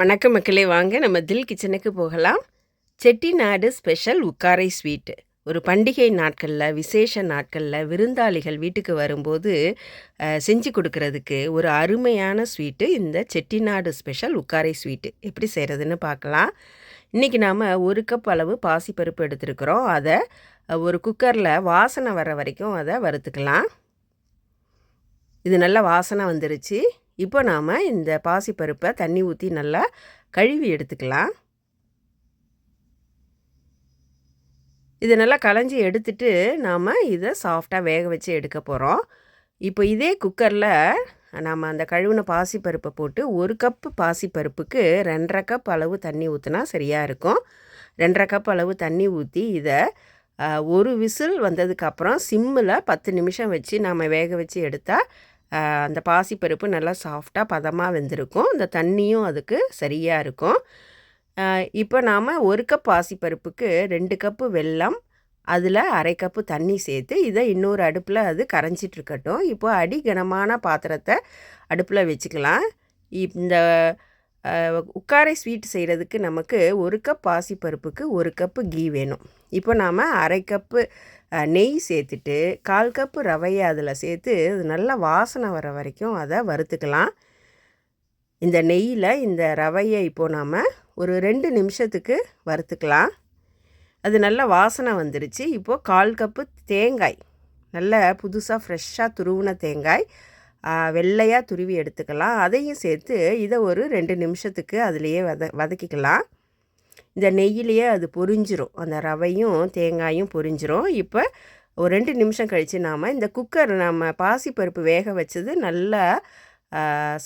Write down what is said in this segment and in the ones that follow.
வணக்கம் மக்களே வாங்க நம்ம தில் கிச்சனுக்கு போகலாம். செட்டிநாடு ஸ்பெஷல் உக்காரை ஸ்வீட்டு. ஒரு பண்டிகை நாட்களில் விசேஷ நாட்களில் விருந்தாளிகள் வீட்டுக்கு வரும்போது செஞ்சு கொடுக்கறதுக்கு ஒரு அருமையான ஸ்வீட்டு. இந்த செட்டிநாடு ஸ்பெஷல் உக்காரை ஸ்வீட்டு. எப்படி செய்கிறதுன்னு பார்க்கலாம். இன்றைக்கி நாம் ஒரு கப் அளவு பாசிப்பருப்பு எடுத்துருக்குறோம். அதை ஒரு குக்கரில் வாசனை வர வரைக்கும் அதை வறுத்துக்கலாம். இது நல்ல வாசனை வந்துருச்சு. இப்போ நாம் இந்த பாசிப்பருப்பை தண்ணி ஊற்றி நல்லா கழுவி எடுத்துக்கலாம். இதை நல்லா களைஞ்சி எடுத்துட்டு நாம் இதை சாஃப்டாக வேக வச்சு எடுக்க போகிறோம் இப்போ இதே குக்கரில் நாம் அந்த கழுவின பாசிப்பருப்பை போட்டு ஒரு கப்பு பாசிப்பருப்புக்கு ரெண்டரை கப் அளவு தண்ணி ஊற்றினா சரியாக இருக்கும். ரெண்டரை கப் அளவு தண்ணி ஊற்றி இதை ஒரு விசில் வந்ததுக்கப்புறம் சிம்மில் பத்து நிமிஷம் வச்சு நாம் வேக வச்சு எடுத்தால் அந்த பாசிப்பருப்பு நல்லா சாஃப்டாக பதமாக வெந்திருக்கும். இந்த தண்ணியும் அதுக்கு சரியாக இருக்கும். இப்போ நாம் ஒரு கப் பாசிப்பருப்புக்கு ரெண்டு கப்பு வெல்லம் அதில் அரை கப்பு தண்ணி சேர்த்து இதை இன்னொரு அடுப்பில் அது கரைஞ்சிட்ருக்கட்டும் இப்போ அடி கனமான பாத்திரத்தை அடுப்பில் வச்சுக்கலாம். இப்- இந்த உக்காரை ஸ்வீட் செய்கிறதுக்கு நமக்கு ஒரு கப் பாசிப்பருப்புக்கு ஒரு கப்பு கீ வேணும். இப்போ நாம் அரை கப்பு நெய் சேர்த்துட்டு கால் கப்பு ரவையை அதில் சேர்த்து அது நல்லா வாசனை வர வரைக்கும் அதை வறுத்துக்கலாம். இந்த நெய்யில் இந்த ரவையை இப்போது நாம் ஒரு ரெண்டு நிமிஷத்துக்கு வறுத்துக்கலாம். அது நல்ல வாசனை வந்துருச்சு. இப்போது கால் கப்பு தேங்காய் நல்ல புதுசாக ஃப்ரெஷ்ஷாக துருவின தேங்காய் வெள்ளையாக துருவி எடுத்துக்கலாம். அதையும் சேர்த்து இதை ஒரு ரெண்டு நிமிஷத்துக்கு அதுலேயே வத வதக்கிக்கலாம். இந்த நெய்யிலேயே அது பொரிஞ்சிரும். அந்த ரவையும் தேங்காயும் பொரிஞ்சிரும். இப்போ ஒரு ரெண்டு நிமிஷம் கழித்து நாம் இந்த குக்கர் நம்ம பாசிப்பருப்பு வேக வச்சது நல்லா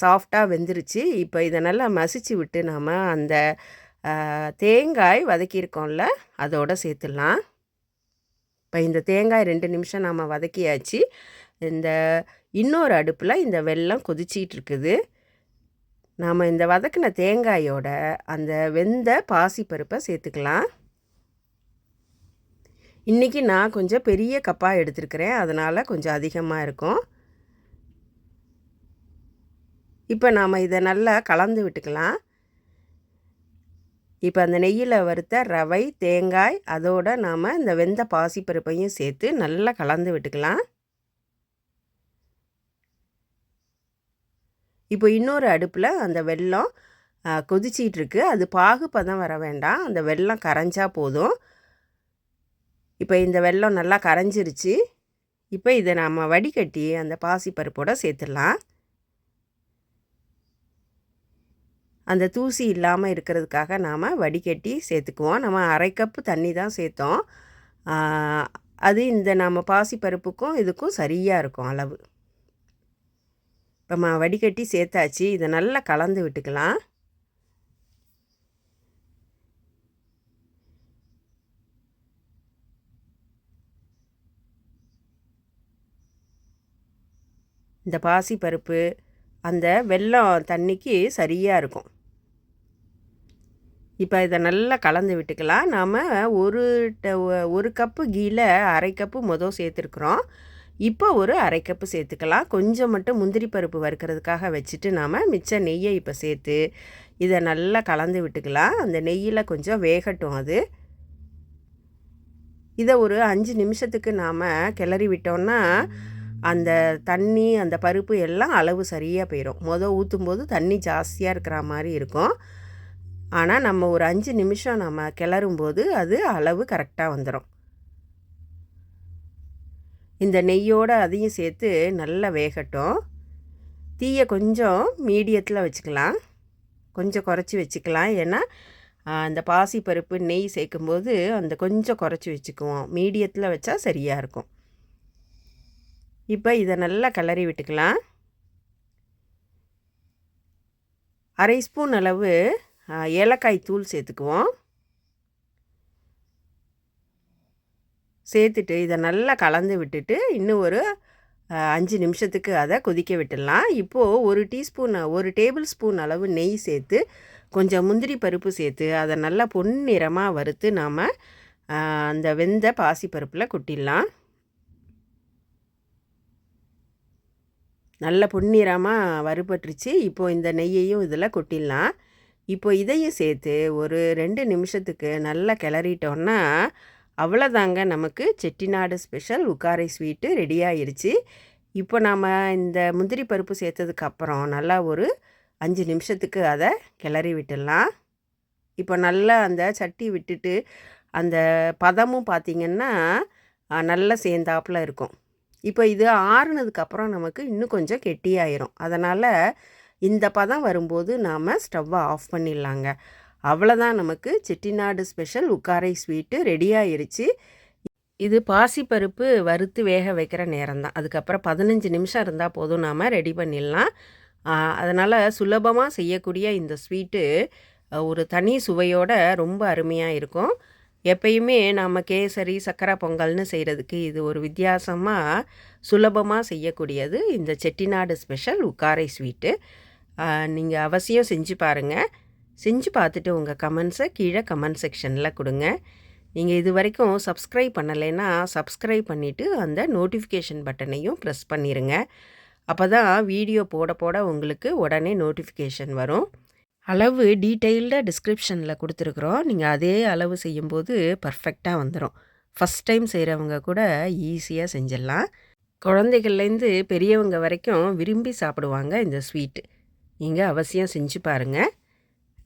சாஃப்டாக வெந்துருச்சு. இப்போ இதை நல்லா மசிச்சு விட்டு நாம் அந்த தேங்காய் வதக்கியிருக்கோம்ல அதோட சேர்த்துடலாம். இப்போ இந்த தேங்காய் ரெண்டு நிமிஷம் நாம் வதக்கியாச்சு. இந்த இன்னொரு அடுப்பில் இந்த வெள்ளம் கொதிச்சிகிட்டு இருக்குது. நாம் இந்த வதக்கின தேங்காயோட அந்த வெந்த பாசிப்பருப்பை சேர்த்துக்கலாம். இன்றைக்கி நான் கொஞ்சம் பெரிய கப்பாக எடுத்துருக்கிறேன். அதனால் கொஞ்சம் அதிகமாக இருக்கும். இப்போ நாம் இதை நல்லா கலந்து விட்டுக்கலாம். இப்போ அந்த நெய்யில் வறுத்த ரவை தேங்காய் அதோடு நாம் இந்த வெந்த பாசிப்பருப்பையும் சேர்த்து நல்லா கலந்து விட்டுக்கலாம். இப்போ இன்னொரு அடுப்பில் அந்த வெள்ளம் கொதிச்சிகிட்ருக்கு அது பாகுப்பதம் வர வேண்டாம். அந்த வெல்லம் கரைஞ்சா போதும். இப்போ இந்த வெள்ளம் நல்லா கரைஞ்சிருச்சு. இப்போ இதை நாம் வடிகட்டி அந்த பாசிப்பருப்போடு சேர்த்துடலாம். அந்த தூசி இல்லாமல் இருக்கிறதுக்காக நாம் வடிகட்டி சேர்த்துக்குவோம். நம்ம அரை கப்பு தண்ணி தான் சேர்த்தோம். அது இந்த நம்ம பாசிப்பருப்புக்கும் இதுக்கும் சரியாக இருக்கும் அளவு. இப்போ மா வடிகட்டி சேர்த்தாச்சு. இதை நல்லா கலந்து விட்டுக்கலாம். இந்த பாசிப்பருப்பு அந்த வெல்லம் தண்ணிக்கு சரியாக இருக்கும். இப்போ இதை நல்லா கலந்து விட்டுக்கலாம். நாம் ஒரு ஒரு கப்பு கீழே அரை கப்பு மொதல் சேர்த்துருக்குறோம். இப்போ ஒரு அரை கப்பு சேர்த்துக்கலாம். கொஞ்சம் மட்டும் முந்திரி பருப்பு வறுக்கிறதுக்காக வச்சுட்டு நாம் மிச்ச நெய்யை இப்போ சேர்த்து இதை நல்லா கலந்து விட்டுக்கலாம். அந்த நெய்யில் கொஞ்சம் வேகட்டும் அது. இதை ஒரு அஞ்சு நிமிஷத்துக்கு நாம் கிளறி விட்டோம்னா அந்த தண்ணி அந்த பருப்பு எல்லாம் அளவு சரியாக போயிடும் மொதல் ஊற்றும்போது தண்ணி ஜாஸ்தியாக இருக்கிற மாதிரி இருக்கும். ஆனால் நம்ம ஒரு அஞ்சு நிமிஷம் நம்ம கிளறும்போது அது அளவு கரெக்டாக வந்துடும் இந்த நெய்யோடு அதையும் சேர்த்து நல்லா வேகட்டும். தீயை கொஞ்சம் மீடியத்தில் வச்சுக்கலாம். கொஞ்சம் குறைச்சி வச்சுக்கலாம். ஏன்னா அந்த பாசி பருப்பு நெய் சேர்க்கும்போது அந்த கொஞ்சம் குறைச்சி வச்சுக்குவோம். மீடியத்தில் வச்சா சரியாக இருக்கும். இப்போ இதை நல்லா கிளறி விட்டுக்கலாம். அரை ஸ்பூன் அளவு ஏலக்காய் தூள் சேர்த்துக்குவோம். சேர்த்துட்டு இதை நல்லா கலந்து விட்டுட்டு இன்னும் ஒரு அஞ்சு நிமிஷத்துக்கு அதை கொதிக்க விட்டுடலாம். இப்போது ஒரு டீஸ்பூன் ஒரு டேபிள் ஸ்பூன் அளவு நெய் சேர்த்து கொஞ்சம் முந்திரி பருப்பு சேர்த்து அதை நல்லா பொன்னிறமாக வறுத்து நாம் அந்த வெந்த பாசிப்பருப்பில் கொட்டிடலாம். நல்ல பொன்னிறமாக வறுபட்டுருச்சு. இப்போது இந்த நெய்யையும் இதில் கொட்டிடலாம். இப்போ இதையும் சேர்த்து ஒரு ரெண்டு நிமிஷத்துக்கு நல்லா கிளறிட்டோன்னா அவ்வளோதாங்க நமக்கு செட்டிநாடு ஸ்பெஷல். உக்காரை ஸ்வீட்டு ரெடி ஆயிருச்சு இப்போ நாம் இந்த முந்திரி பருப்பு சேர்த்ததுக்கப்புறம் நல்லா ஒரு அஞ்சு நிமிஷத்துக்கு அதை கிளறி விட்டுடலாம். இப்போ நல்லா அந்த சட்டி விட்டுட்டு அந்த பதமும் பார்த்திங்கன்னா நல்லா சேர்ந்தாப்பில் இருக்கும். இப்போ இது ஆறுனதுக்கப்புறம் நமக்கு இன்னும் கொஞ்சம் கெட்டியாயிரும். அதனால் இந்த பதம் வரும்போது நாம் ஸ்டவ்வை ஆஃப் பண்ணிடலாங்க. அவ்வளோதான் நமக்கு. செட்டிநாடு ஸ்பெஷல் உக்காரை ஸ்வீட்டு ரெடி ஆயிருச்சு இது பாசிப்பருப்பு வறுத்து வேக வைக்கிற நேரம் தான் அதுக்கப்புறம் பதினஞ்சு நிமிஷம் இருந்தால் போதும் நாம் ரெடி பண்ணிடலாம். அதனால் சுலபமாக செய்யக்கூடிய இந்த ஸ்வீட்டு ஒரு தனி சுவையோட ரொம்ப அருமையாக இருக்கும். எப்பயுமே நாம் கேசரி சக்கரை பொங்கல்னு செய்கிறதுக்கு இது ஒரு வித்தியாசமாக சுலபமாக செய்யக்கூடியது இந்த செட்டிநாடு ஸ்பெஷல் உக்காரை ஸ்வீட்டு நீங்கள் அவசியம் செஞ்சு பாருங்கள் செஞ்சு பார்த்துட்டு உங்கள் கமெண்ட்ஸை கீழே கமெண்ட் செக்ஷனில் கொடுங்க. நீங்கள் இது வரைக்கும் சப்ஸ்கிரைப் பண்ணலைன்னா சப்ஸ்கிரைப் பண்ணிவிட்டு அந்த நோட்டிஃபிகேஷன் பட்டனையும் ப்ரெஸ் பண்ணிடுங்க அப்போ தான் வீடியோ போட போட உங்களுக்கு உடனே நோட்டிஃபிகேஷன் வரும். அளவு டீட்டெயில்டாக டிஸ்கிரிப்ஷனில் கொடுத்துருக்குறோம். நீங்கள் அதே அளவு செய்யும்போது பர்ஃபெக்டாக வந்துடும் ஃபஸ்ட் டைம் செய்கிறவங்க கூட ஈஸியாக செஞ்சிடலாம். குழந்தைகள்லேருந்து பெரியவங்க வரைக்கும் விரும்பி சாப்பிடுவாங்க இந்த ஸ்வீட்டு நீங்கள் அவசியம் செஞ்சு பாருங்கள்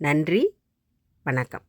நன்றி வணக்கம்.